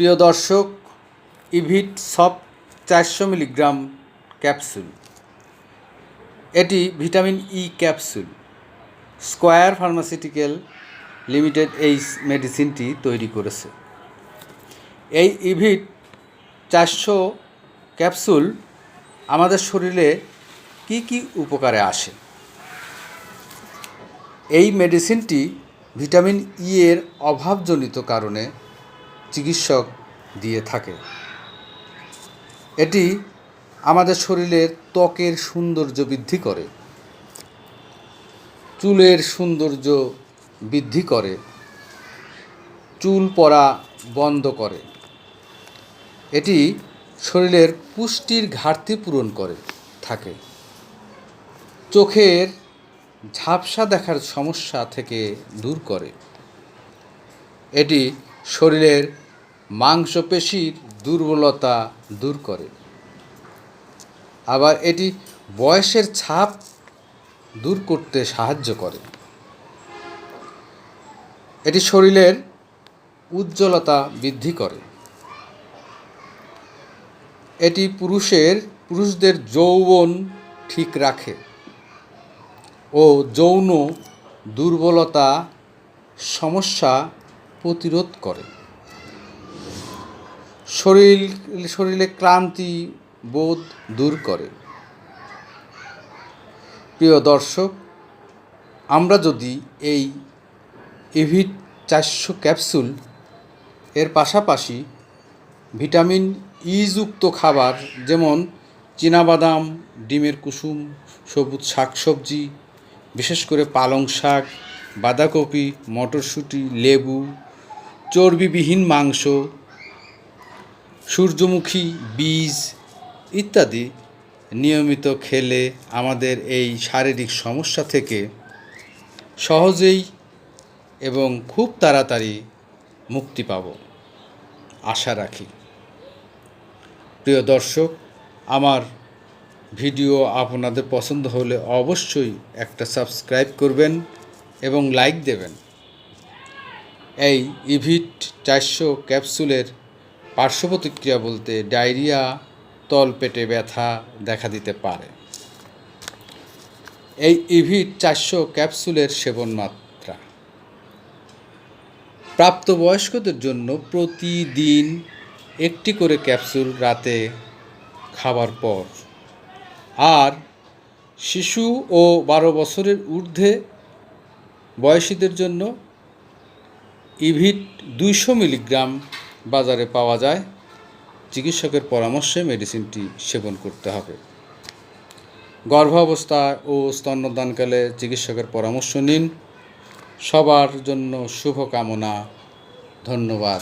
প্রিয় দর্শক, ইভিট সব চারশো মিলিগ্রাম ক্যাপসুল। এটি vitamin E capsule. Square pharmaceutical limited এই মেডিসিনটি তৈরি করেছে। এই ইভিট চারশো ক্যাপসুল আমাদের শরীরে কি কি উপকারে আসে? এই মেডিসিনটি ভিটামিন ই এর অভাবজনিত কারণে চিকিৎসক দিয়ে থাকে। এটি আমাদের শরীরের ত্বকের সৌন্দর্য বৃদ্ধি করে। চুলের সৌন্দর্য বৃদ্ধি করে। চুল পড়া বন্ধ করে। এটি শরীরের পুষ্টির ঘাটতি পূরণ করে, থাকে। চোখের ঝাপসা দেখার সমস্যা থেকে দূর করে। এটি শরীরের মাংসপেশির দুর্বলতা দূর করে। আবার এটি বয়সের ছাপ দূর করতে সাহায্য করে। এটি শরীরের উজ্জ্বলতা বৃদ্ধি করে। এটি পুরুষের, পুরুষদের যৌবন ঠিক রাখে ও যৌন দুর্বলতা সমস্যা প্রতিরোধ করে। শরীর, শরীরে ক্লান্তি বোধ দূর করে। প্রিয় দর্শক, আমরা যদি এই ইভিট চারশো ক্যাপসুল এর পাশাপাশি ভিটামিন ইযুক্ত খাবার যেমন চীনাবাদাম, ডিমের কুসুম, সবুজ শাকসবজি, বিশেষ করে পালং শাক, বাঁধাকপি, মটরশুঁটি, লেবু, চর্বিবিহীন মাংস সূর্যমুখী, বীজ ইত্যাদি নিয়মিত খেলে আমাদের এই শারীরিক সমস্যা থেকে সহজেই এবং খুব তাড়াতাড়ি মুক্তি পাব। আশা রাখি। প্রিয় দর্শক, আমার ভিডিও আপনাদের পছন্দ হলে অবশ্যই একটা সাবস্ক্রাইব করবেন এবং লাইক দেবেন। এই ইভিট চারশো ক্যাপসুলের পার্শ্ব প্রতিক্রিয়া বলতে ডায়রিয়া, তল পেটে ব্যথা দেখা দিতে পারে। এই ইভিট চারশো ক্যাপসুলের সেবন মাত্রা প্রাপ্তবয়স্কদের জন্য প্রতিদিন একটি করে ক্যাপসুল রাতে খাবার পর। আর শিশু ও বারো বছরের ঊর্ধ্বে বয়সীদের জন্য ইভিট দুইশো মিলিগ্রাম বাজারে পাওয়া যায়, চিকিৎসকের পরামর্শে মেডিসিনটি সেবন করতে হবে। গর্ভাবস্থা ও স্তন্যদানকালে চিকিৎসকের পরামর্শ নিন। সবার জন্য শুভকামনা, ধন্যবাদ।